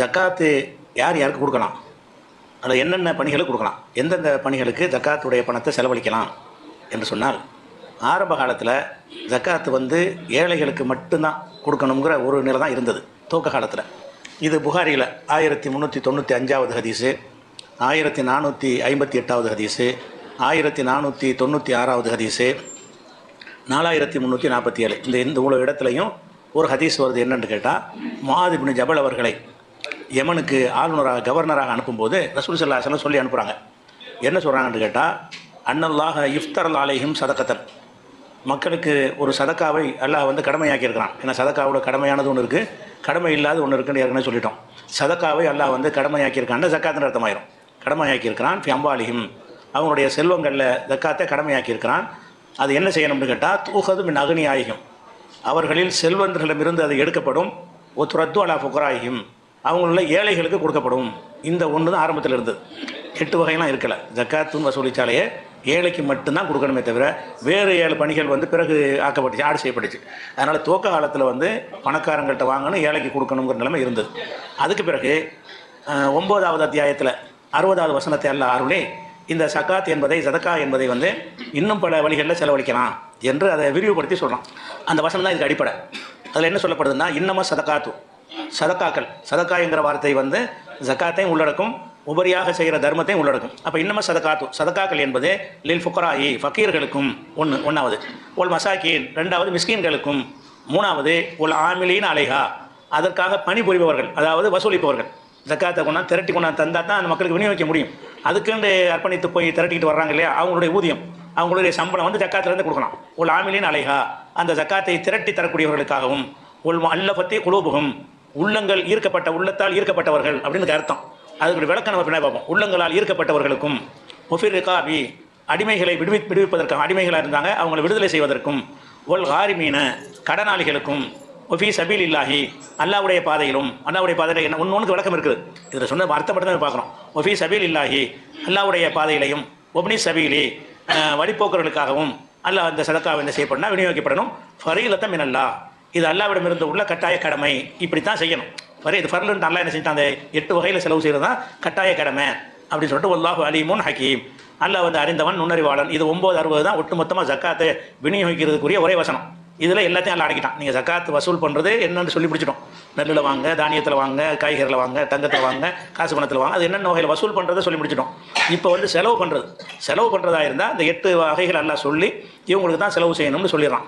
ஜக்காத்து யார் யாருக்கு கொடுக்கலாம்? அதில் என்னென்ன பணிகளுக்கு கொடுக்கலாம்? எந்தெந்த பணிகளுக்கு ஜக்காத்துடைய பணத்தை செலவழிக்கலாம் என்று சொன்னால் ஆரம்ப காலத்தில் ஜக்காத்து வந்து ஏழைகளுக்கு மட்டும்தான் கொடுக்கணுங்கிற ஒரு நிலை தான் இருந்தது துவக்க காலத்தில். இது புகாரியில் ஆயிரத்தி முந்நூற்றி தொண்ணூற்றி அஞ்சாவது ஹதீஸு ஆயிரத்தி நானூற்றி ஐம்பத்தி எட்டாவது ஹதீஸு ஆயிரத்தி நானூற்றி தொண்ணூற்றி ஆறாவது ஹதீஸு நாலாயிரத்தி முந்நூற்றி நாற்பத்தி ஏழு. இந்த இந்த இவ்வளோ இடத்துலையும் ஒரு ஹதீஸ் வருது என்னென்னு கேட்டால் மாதிபின் ஜபல் அவர்களை யமனுக்கு ஆளுநராக கவர்னராக அனுப்பும்போது ரசூல் சல்லாஹலம் சொல்லி அனுப்புகிறாங்க என்ன சொல்கிறாங்கன்னு கேட்டால் அன்னல்லாக இஃப்தரல் ஆலயம் சதக்கத்தன் மக்களுக்கு ஒரு சதக்காவை அல்லாஹ் வந்து கடமையாக்கியிருக்கிறான். ஏன்னா சதக்காவோட கடமையானது ஒன்று இருக்குது கடமை இல்லாத ஒன்று இருக்குன்னு ஏற்கனவே சொல்லிட்டோம். சதக்காவை அல்லாஹ் வந்து கடமையாக்கியிருக்கான். ஜக்காத்துன்னு அர்த்தமாயிரும். கடமையாக்கியிருக்கிறான் ஃபியம்பாலிஹிம் அவங்களுடைய செல்வங்களில் ஜக்காத்தை கடமையாக்கியிருக்கிறான். அது என்ன செய்யணும்னு கேட்டால் தூகது மின் அக்னி ஆகியும் அவர்களில் செல்வந்தர்களிடமிருந்து அது எடுக்கப்படும். ஒத்துரத்து அலா ஃபுக்ராயியும் அவங்களுள்ள ஏழைகளுக்கு கொடுக்கப்படும். இந்த ஒன்று தான் ஆரம்பத்தில் இருந்தது. எட்டு வகையெல்லாம் இருக்கலை. ஜக்காத்துன்னு வசூலிச்சாலேயே ஏழைக்கு மட்டும்தான் கொடுக்கணுமே தவிர வேறு ஏழு பணிகள் வந்து பிறகு ஆக்கப்பட்டுச்சு ஆடு செய்யப்பட்டுச்சு. அதனால் துவக்க காலத்தில் வந்து பணக்காரங்கள்ட்ட வாங்கணும் ஏழைக்கு கொடுக்கணுங்கிற நிலைமை இருந்தது. அதுக்கு பிறகு ஒம்போதாவது அத்தியாயத்தில் அறுபதாவது வசனத்தை அல்ல அருளே இந்த சக்காத் என்பதை சதக்கா என்பதை வந்து இன்னும் பல வழிகளில் செலவழிக்கலாம் என்று அதை விரிவுபடுத்தி சொல்கிறான் அந்த வசனம் தான் இதுக்கு அடிப்படை. அதில் என்ன சொல்லப்படுதுன்னா இன்னமும் சதக்காத்து. சதக்காக்கள். சதக்கா வார்த்தை வந்து ஜக்காத்தையும் உள்ளடக்கும் உபரியாக செய்கிற தர்மத்தையும் உள்ளடக்கும். அப்போ இன்னமும் சதக்காத்து? சதக்காக்கள் என்பது லில் ஃபுக்கராயி ஃபக்கீர்களுக்கும் ஒன்று ஒன்றாவது ஒல் மசாக்கீன் ரெண்டாவது மிஸ்கீன்களுக்கும். மூணாவது ஒல் ஆமிலின் அலைகா அதற்காக பணிபுரிபவர்கள் அதாவது வசூலிப்பவர்கள். ஜக்காத்தை கொண்டா திரட்டி கொண்டா தந்தால் தான் அந்த மக்களுக்கு விநியோகிக்க முடியும். அதுக்குண்டு அர்ப்பணித்து போய் திரட்டிக்கிட்டு வர்றாங்க இல்லையா? அவங்களுடைய ஊதியம் அவங்களுடைய சம்பளம் வந்து ஜக்காத்திலேருந்து கொடுக்கலாம். ஒரு ஆமிலின் அலைகா அந்த ஜக்காத்தை திரட்டி தரக்கூடியவர்களுக்காகவும் உள் அல்ல பற்றி குலூபுகம் உள்ளங்கள் ஈர்க்கப்பட்ட உள்ளத்தால் ஈர்க்கப்பட்டவர்கள் அப்படின்னு அர்த்தம். அதுக்கு விளக்கம் நம்ம பின்னாடி பார்ப்போம். உள்ளங்களால் ஈர்க்கப்பட்டவர்களுக்கும் ஒஃபிர் ரிகாபி அடிமைகளை விடுவி விடுவிப்பதற்கும் அடிமைகளாக இருந்தாங்க அவங்களை விடுதலை செய்வதற்கும் ஒல் ஹாரிமீன கடனாளிகளுக்கும் ஒஃபி சபீல் இல்லாஹி அல்லாவுடைய பாதையிலும் அல்லாவுடைய பாதையில் என்ன ஒன்று விளக்கம் இருக்குது. இதில் சொன்ன அர்த்தப்பட்டு தான் பார்க்குறோம். ஒஃபி சபீல் இல்லாஹி அல்லாவுடைய பாதையிலையும் ஒப்னி சபீலி அஹ், வழிப்போக்கர்களுக்காகவும் அல்லாஹ் அந்த சதக்காவை என்ன செய்யப்படனா விநியோகிக்கப்படணும். ஃபரீலத்தம் மினல்லா. இது அல்லாவிடமிருந்து உள்ள கட்டாய கடமை. இப்படித்தான் செய்யணும். வரை இது ஃபர்லுன்னு அல்லா என்ன செஞ்சான் அந்த எட்டு வகையில் செலவு செய்கிறது தான் கட்டாய கடமை அப்படின்னு சொல்லிட்டு ஒல்லாஹு அலீமுன் ஹக்கீம். அல்லாஹ் வந்து அறிந்தவன் நுண்ணறிவாளன். இது ஒம்பது அறுபது தான் ஒட்டுமொத்தமாக ஜக்காத்தை விநியோகிக்கிறதுக்குரிய ஒரே வசனம். இதில் எல்லாத்தையும் அல்ல அடக்கிட்டான். நீங்கள் ஜக்காத் வசூல் பண்ணுறது என்னன்னு சொல்லி பிடிச்சிட்டோம். நெல்லில் வாங்க தானியத்தில் வாங்க காய்கறியில் வாங்க தங்கத்தில் வாங்க காசு பணத்தில் வாங்க அது என்னென்ன வகையில் வசூல் பண்ணுறதை சொல்லி முடிச்சிட்டோம் இப்போ வந்து செலவு பண்ணுறது செலவு பண்ணுறதா இருந்தால் இந்த எட்டு வகைகள் எல்லாம் சொல்லி இவங்களுக்கு தான் செலவு செய்யணும்னு சொல்லிடுறான்.